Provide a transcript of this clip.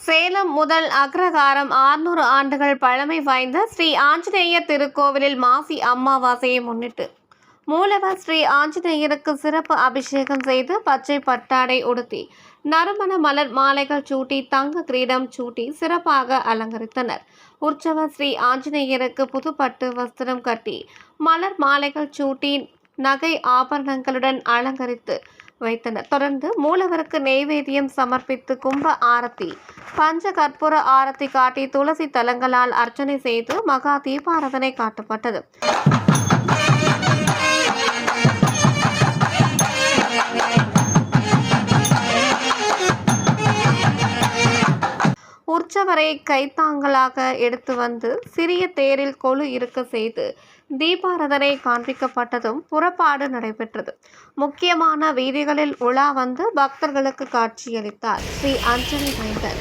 சேலம் முதல் அக்ரகாரம் ஆறுநூறு ஆண்டுகள் பழமை வாய்ந்த ஸ்ரீ ஆஞ்சநேயர் திருக்கோவிலில் மாசி அமாவாசையை முன்னிட்டு மூலவர் ஸ்ரீ ஆஞ்சநேயருக்கு சிறப்பு அபிஷேகம் செய்து பச்சை பட்டாடை உடுத்தி நறுமண மலர் மாலைகள் சூட்டி தங்க கிரீடம் சூட்டி சிறப்பாக அலங்கரித்தனர். உற்சவர் ஸ்ரீ ஆஞ்சநேயருக்கு புதுப்பட்டு வஸ்திரம் கட்டி மலர் மாலைகள் சூட்டி நகை ஆபரணங்களுடன் அலங்கரித்து வைத்தனர். தொடர்ந்து மூலவருக்கு நெய்வேத்தியம் சமர்ப்பித்து கும்ப ஆரத்தி பஞ்ச கற்பூர ஆரத்தி காட்டி துளசி தலங்களால் அர்ச்சனை செய்து மகா தீபாரதனை காட்டப்பட்டது. மற்றவரை கைத்தாங்கலாக எடுத்து வந்து சிறிய தேரில் கொழு இருக்க செய்து தீபாரதனை காண்பிக்கப்பட்டதும் புறப்பாடு நடைபெற்றது. முக்கியமான வீதிகளில் உலா வந்து பக்தர்களுக்கு காட்சியளித்தார். ஸ்ரீ அஞ்சலி மைந்தன்.